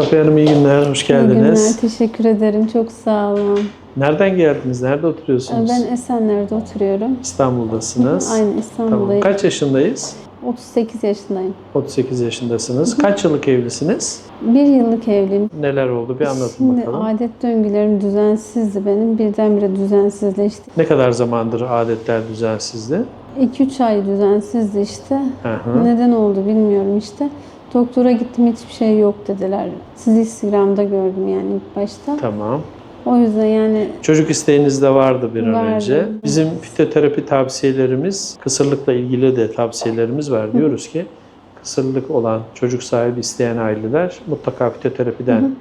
Safiye Hanım iyi günler, hoş İyi geldiniz. günler, teşekkür ederim. Çok sağ olun. Nereden geldiniz? Nerede oturuyorsunuz? Ben Esenler'de oturuyorum. İstanbul'dasınız. Tamam. İstanbul'dayım. Kaç yaşındayız? 38 yaşındayım. 38 yaşındasınız. Kaç yıllık evlisiniz? Bir yıllık evliyim. Neler oldu? Bir anlatın Şimdi bakalım. adet döngülerim düzensizdi benim. Birdenbire düzensizleşti. Ne kadar zamandır adetler düzensizdi? 2-3 ay düzensizdi işte. Hı hı. Neden oldu bilmiyorum işte. Doktora gittim hiçbir şey yok dediler. Sizi Instagram'da gördüm yani ilk başta. Tamam. O yüzden yani Çocuk isteğiniz de vardı bir an Vardı. önce. Bizim fitoterapi tavsiyelerimiz, kısırlıkla ilgili de tavsiyelerimiz var. Diyoruz ki kısırlık olan çocuk sahibi isteyen aileler mutlaka fitoterapiden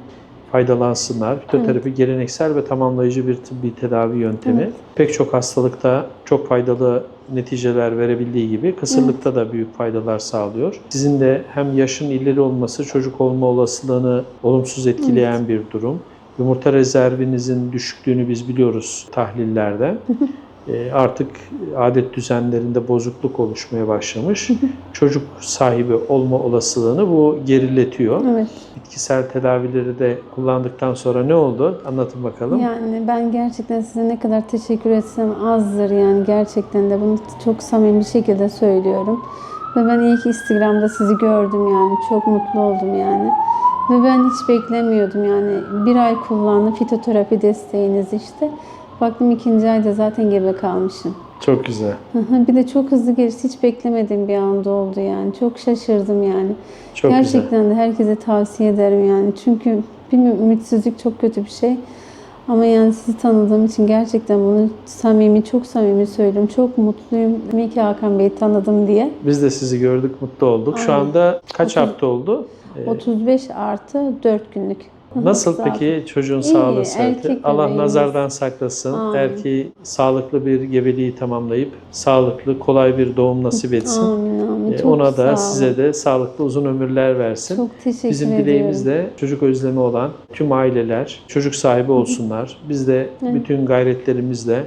faydalansınlar. Fitoterapi geleneksel ve tamamlayıcı bir tıbbi tedavi yöntemi. Evet. Pek çok hastalıkta çok faydalı neticeler verebildiği gibi kısırlıkta da büyük faydalar sağlıyor. Sizin de hem yaşın ileri olması çocuk olma olasılığını olumsuz etkileyen bir durum. Yumurta rezervinizin düşüklüğünü biz biliyoruz tahlillerde. E, Artık adet düzenlerinde bozukluk oluşmaya başlamış. Çocuk sahibi olma olasılığını bu geriletiyor. evet. Bitkisel tedavileri de kullandıktan sonra ne oldu? Anlatın bakalım. Yani ben gerçekten size ne kadar teşekkür etsem azdır yani gerçekten de bunu çok samimi bir şekilde söylüyorum. Ve ben ki Instagram'da sizi gördüm yani çok mutlu oldum yani. Ve ben hiç beklemiyordum yani bir ay kullandım fitoterapi desteğiniz işte. Baktım ikinci ayda zaten gebe kalmışım. Çok güzel. Bir de çok hızlı geçti hiç beklemediğim bir anda oldu yani çok şaşırdım yani. Çok güzel. Gerçekten de herkese tavsiye ederim yani. Çünkü bilmiyorum ümitsizlik çok kötü bir şey. Ama yani sizi tanıdığım için gerçekten bunu samimi, çok samimi söylüyorum. Çok mutluyum. İyi ki Hakan Bey'i tanıdım diye. Biz de sizi gördük, mutlu olduk. Şu Aynen. anda kaç Otuz- hafta oldu? Ee, 35 artı 4 günlük. Nasıl sağ peki çocuğun İyi, sağlığı sıhhati? erkek Allah bebeğimiz. nazardan saklasın. Amin. Erkeği sağlıklı bir gebeliği tamamlayıp sağlıklı, kolay bir doğum nasip etsin. Amin amin. Ee, Çok Ona sağ da olun. size de sağlıklı uzun ömürler versin. çok teşekkür Bizim ediyorum. dileğimiz de çocuk özlemi olan tüm aileler çocuk sahibi olsunlar. Biz de bütün gayretlerimizle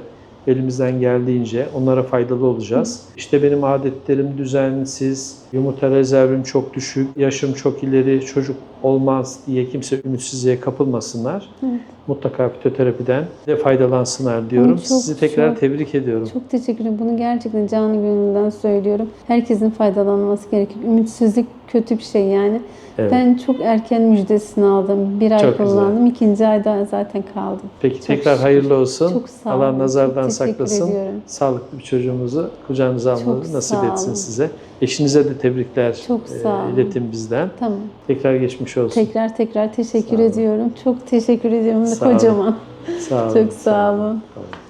elimizden geldiğince onlara faydalı olacağız. İşte benim adetlerim düzensiz, yumurta rezervim çok düşük, yaşım çok ileri, çocuk olmaz diye kimse ümitsizliğe kapılmasınlar. Evet. Mutlaka fitoterapiden de faydalansınlar diyorum. Çok, Sizi tekrar çok- tebrik ediyorum. Çok teşekkür ederim. Bunu gerçekten canı gönülden söylüyorum. Herkesin faydalanması gerekiyor. Ümitsizlik kötü bir şey yani. Evet. Ben çok erken müjdesini aldım. Bir ay Çok güzel. kullandım. İkinci ayda zaten kaldım. Peki Çok tekrar şükür. hayırlı olsun. Çok sağ Allah olun. nazardan Çok teşekkür saklasın. ediyorum. Sağlıklı bir çocuğumuzu kucağınıza almanızı nasip etsin olun. size. Eşinize de tebrikler Çok e, sağ olun. iletin bizden. Tamam. Tekrar geçmiş olsun. Tekrar tekrar teşekkür Sağ olun. ediyorum. Çok teşekkür ediyorum Sağ olun. kocaman. Sağ olun. Çok sağ olun. Sağ olun.